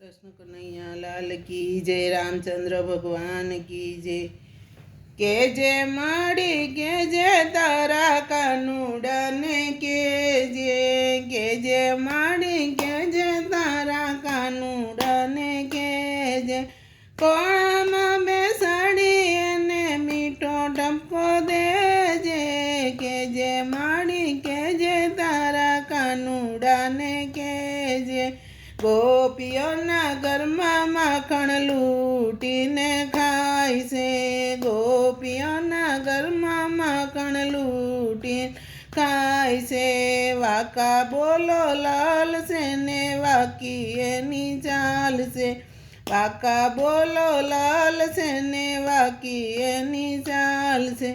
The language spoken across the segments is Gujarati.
કૃષ્ણ કનૈયા લાલ કી જય રામચંદ્ર ભગવાન કી જય. કે જે માડી, કે જે તારા કાનુડન કે જે. કે જે માડી, કે જે તારા કાનુડન કે જે. કોણામાં બેસાડી એને મીઠો ટપકો દેજે કે જે માડી, કે જે તારા કાનુડન કે જે. ગોપીઓના ઘરમાં માખણ લૂંટીને ખાય છે. ગોપીઓના ઘરમાં માખણ લૂંટીને ખાય છે. વાકા બોલો લાલ છે ને વાકી એની ચાલ છે. વાકા બોલો લાલ છે ને વાકી એની ચાલ છે.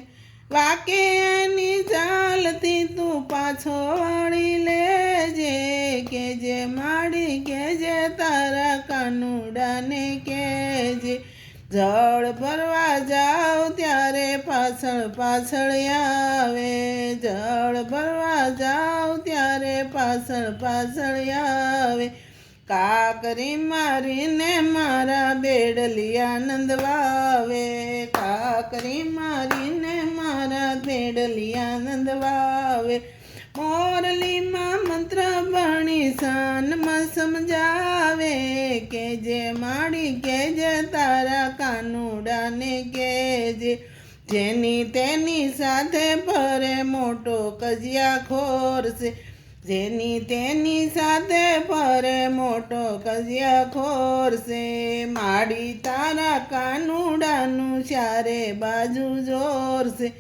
વાકી એની ચાલતી તું પાછો તારા કેજે જળ ભરવા જાવ ત્યારે પાછળ પાછળ આવે. જળ ભરવા જાવ ત્યારે પાછળ પાછળ આવે. કાકરી મારીને મારા બેડલિયા નંદવાવે કાકરી મારીને મારા બેડલિયા નંદવાવે મોરલીમાં મંત્ર ભણી સાનમાં સમજાવે કે જે માડી કે જે તારા કાનુડાને કે જે જેની તેની સાથે ફરે મોટો કજિયા ખોરશે જેની તેની સાથે ફરે મોટો કજિયા ખોરશે માડી તારા કાનુડાનું ચારે બાજુ જોરશે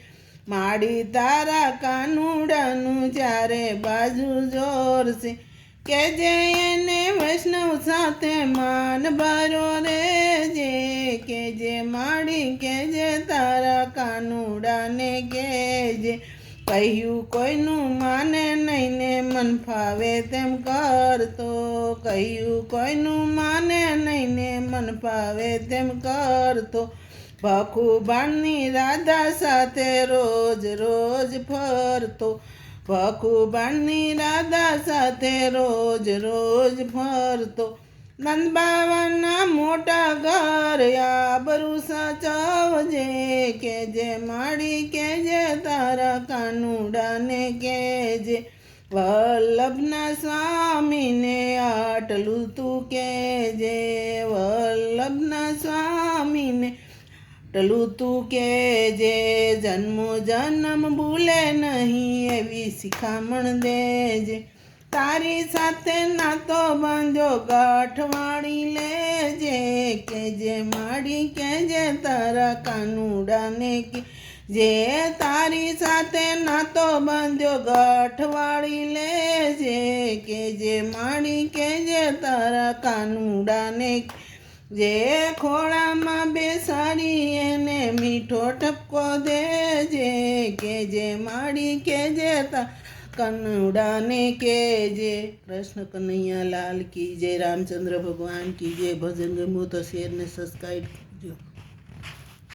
માડી તારા કાનુડાનું ચારે બાજુ જોરશે કે એને વૈષ્ણવ સાથે માન ભરો રે જે, કે જે માડી કે જે તારા કાનુડાને કે જે. કહ્યું કોઈનું માને નહીં ને મન ફાવે તેમ કરતો. કહ્યું કોઈનું માને નહીં ને મન ફાવે તેમ કરતો. ભખુબાણની રાધા સાથે રોજ રોજ ફરતો. ભખુબાણની રાધા સાથે રોજ રોજ ફરતો. નંદ બાવાના મોટા ઘર આબરું સાચવજે કે જે માડી કે જે તારા કાનુડાને કે જે વલ્લભના સ્વામીને આટલું તું કહેજે. વલ્લભના સ્વામીને ટલું તું કે જે જન્મો જન્મ ભૂલે નહીં એવી શિખામણ દેજે તારી સાથે નાતો બાંધો ગાંઠવાળી લેજે કે જે માડી કે જે તારા કાનુડાને કે જે તારી સાથે નાતો બાંધ્યો ગાંઠવાળી લેજે કે જે માડી કે જે તારા કાનુડાને જે ખોળામાં બેસાડી એને મીઠો ટપકો દેજે કે જે માડી કે જે કનુડાને કે જે. કૃષ્ણ કનૈયા લાલ કી જય રામચંદ્ર ભગવાન કી જય ભજન ગમો તો શેરને સબસ્ક્રાઈબ